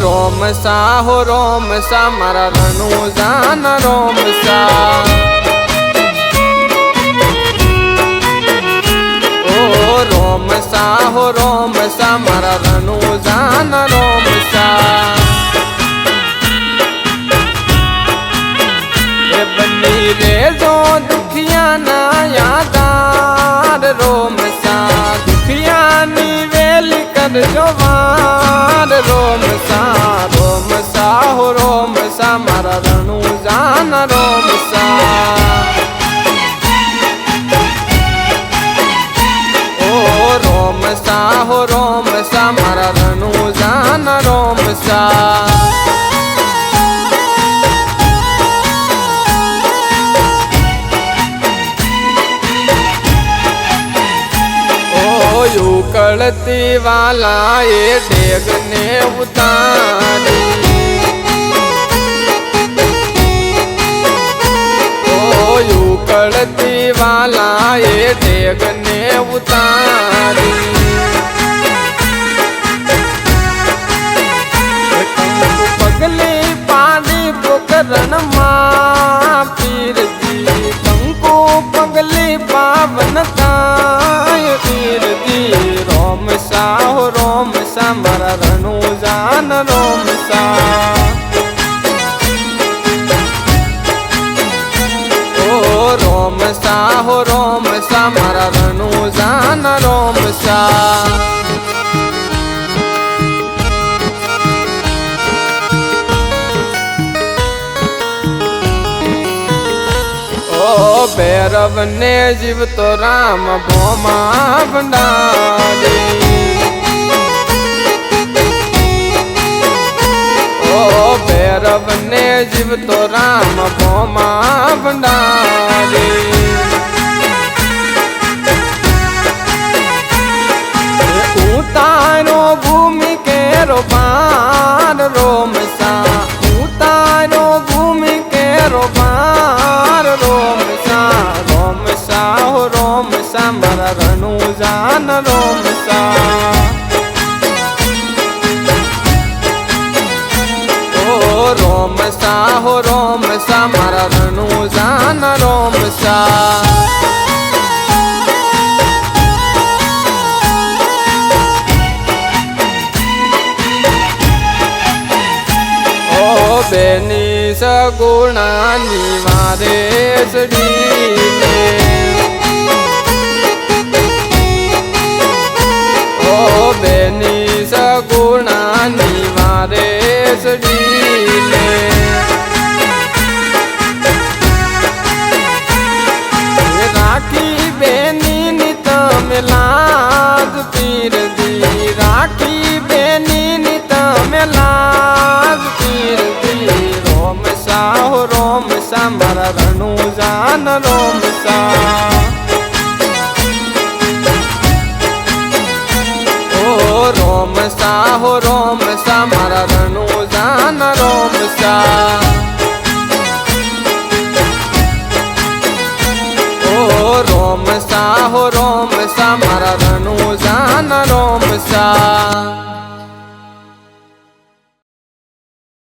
સા હો રોમ સા મારા રણુ જાન રોમ સા ઓ રોમ સા હો રોમ સા મારા રણુ જાન રોમ સા એ બની રે જો દુખિયાના યાદાર રોમ સા દુખિયાની વેલી કરજો વાર રોમ સા સા હો રોમ સા મારા રણુ જાન રોમ સા ઉકળતી વાલા એ ડેગને ઉતારી ઓ ઉકળતી વાલા એ ડેગને ઉતારી સા હો રોમ સા મારા રણુ જાન રોમ સા ભૈરવ ને જીવ તો રામ ભોમા ભંડારી. ઓ ભૈરવ ને જીવ તો રામ ભોમા ભંડારી. રોમ સા ઓ બેની સગુણાની વારે સડીને. ઓ બેની સગુણાની વારે સડીને. રોમ સા ઓ રોમ સા હો રોમ